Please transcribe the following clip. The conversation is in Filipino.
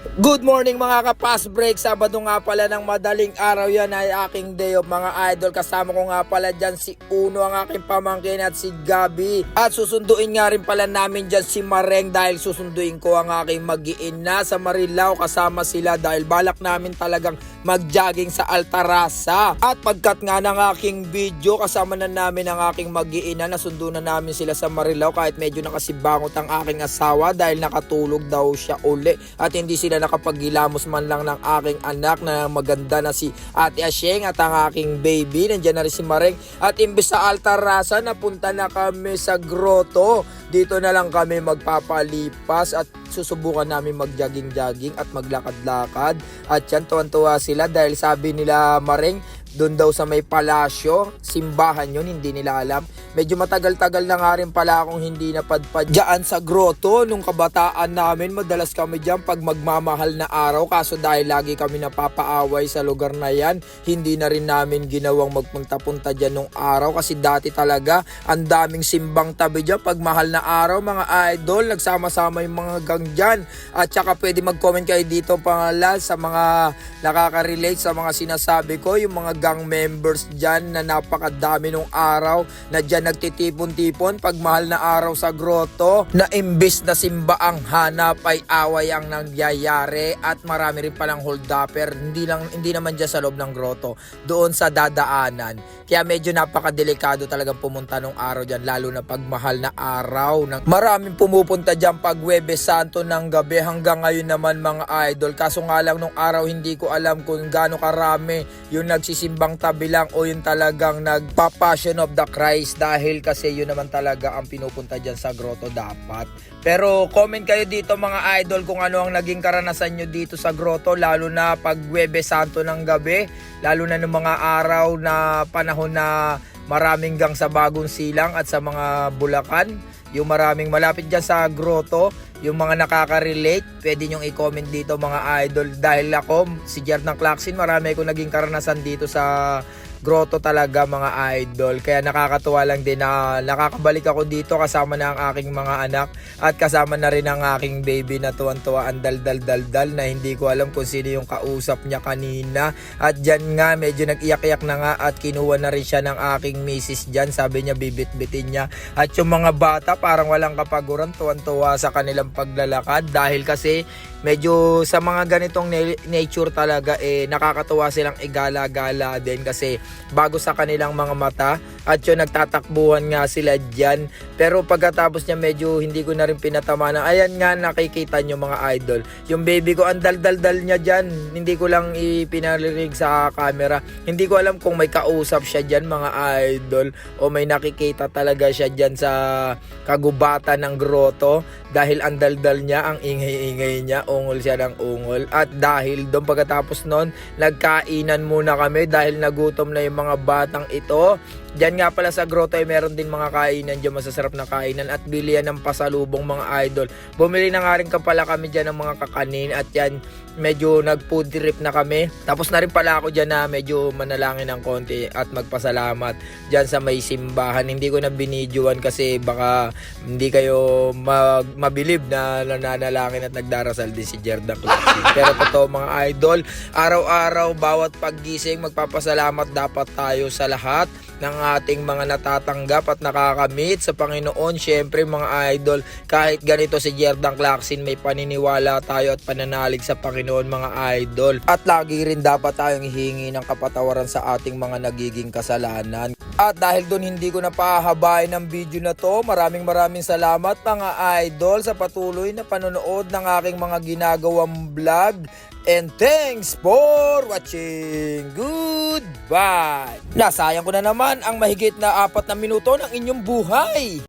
Good morning mga kapas break. Sabado nga pala ng madaling araw yan ay aking day of mga idol. Kasama ko nga pala dyan si Uno ang aking pamangkin at si Gabi. At susunduin nga rin pala namin dyan si Mareng dahil susunduin ko ang aking magiin na sa Marilao kasama sila dahil balak namin talagang mag-jogging sa Altarasa. At pagkat nga ng aking video kasama na namin ang aking magiin na nasundo na namin sila sa Marilao kahit medyo nakasibangot ang aking asawa dahil nakatulog daw siya uli at hindi sila nakapagilamos man lang ng aking anak na maganda na si Ate Asyeng at ang aking baby. Nandiyan na rin si Mareng. At imbes sa Altarasa, napunta na kami sa grotto. Dito na lang kami magpapalipas at susubukan namin mag-jogging-jogging at maglakad-lakad. At yan, tuwan-tuwa sila dahil sabi nila Mareng, doon daw sa may palasyo, simbahan yun, hindi nila alam. Medyo matagal-tagal na nga rin pala akong hindi napadpad dyan sa grotto. Nung kabataan namin, madalas kami dyan pag magmamahal na araw. Kaso dahil lagi kami napapaaway sa lugar na yan, hindi na rin namin ginawang magpunta-punta dyan nung araw. Kasi dati talaga, ang daming simbang tabi dyan. Pag mahal na araw, mga idol, nagsama-sama yung mga gang dyan. At saka pwede mag-comment kayo dito pangalan sa mga nakaka-relate sa mga sinasabi ko. Yung mga gang members dyan na napakadami nung araw na dyan nagtitipon-tipon pag mahal na araw sa grotto na imbis na simba ang hanap ay away ang nangyayari at marami rin palang hold-upper. Hindi, lang, hindi naman dyan sa loob ng grotto doon sa dadaanan. Kaya medyo napakadelikado talagang pumunta nung araw dyan lalo na pag mahal na araw ng maraming pumupunta dyan pag Webes Santo ng gabi. Hanggang ngayon naman mga idol. Kaso nga lang nung araw hindi ko alam kung gaano karami yung nagsisimbang tabi lang o yung talagang nagpa-passion of the Christ dahil kasi yun naman talaga ang pinupunta dyan sa grotto dapat. Pero comment kayo dito mga idol kung ano ang naging karanasan nyo dito sa grotto lalo na pag Webes Santo ng gabi, lalo na ng mga araw na panahon na maraming gang sa bagong silang at sa mga bulakan yung maraming malapit dyan sa grotto, yung mga nakaka-relate, pwede nyong i-comment dito mga idol. Dahil ako, si Jerd ng Clarkson, marami ko naging karanasan dito sa grotto talaga mga idol. Kaya nakakatuwa lang din na nakakabalik ako dito kasama na ang aking mga anak at kasama na rin ang aking baby na tuwan-tuwa ang dal-dal-dal-dal na hindi ko alam kung sino yung kausap niya kanina. At dyan nga, medyo nag-iyak-iyak na nga at kinuha na rin siya ng aking misis dyan. Sabi niya bibit-bitin niya. At yung mga bata parang walang kapaguran, tuwan-tuwa sa kanilang paglalakad dahil kasi medyo sa mga ganitong na- nature talaga eh nakakatuwa silang igala-gala din kasi bago sa kanilang mga mata. At yun nagtatakbuhan nga sila dyan. Pero pagkatapos niya medyo hindi ko na rin pinatama na ayan nga nakikita nyo mga idol. Yung baby ko ang dal-dal-dal niya dyan. Hindi ko lang ipinarinig sa camera. Hindi ko alam kung may kausap siya dyan mga idol o may nakikita talaga siya dyan sa kagubatan ng grotto. Dahil ang daldal niya ang ingay-ingay niya ungol siya ng ungol. At dahil doon pagkatapos noon nagkainan muna kami dahil nagutom na yung mga batang ito Diyan nga pala sa grotto ay meron din mga kainan dyan, masasarap na kainan at bilian ng pasalubong mga idol. Bumili na nga rin ka pala kami dyan ng mga kakanin at yan medyo nag food trip na kami. Tapos na rin pala ako dyan na medyo manalangin ng konti at magpasalamat dyan sa may simbahan. Hindi ko na binidyoan kasi baka hindi kayo mag mabilib na nananalangin at nagdarasal din si Jerda Clarkson. Pero totoo mga idol, araw-araw bawat paggising magpapasalamat dapat tayo sa lahat ng ating mga natatanggap at nakakamit sa Panginoon. Siyempre mga idol, kahit ganito si Jerdan Clarkson, may paniniwala tayo at pananalig sa Panginoon mga idol. At lagi rin dapat tayong hihingi ng kapatawaran sa ating mga nagiging kasalanan. At dahil doon hindi ko na pahabain ang video na to, maraming maraming salamat mga idol sa patuloy na panonood ng aking mga ginagawang vlog. And thanks for watching. Goodbye. Nasayang ko na naman ang mahigit na apat na minuto ng inyong buhay.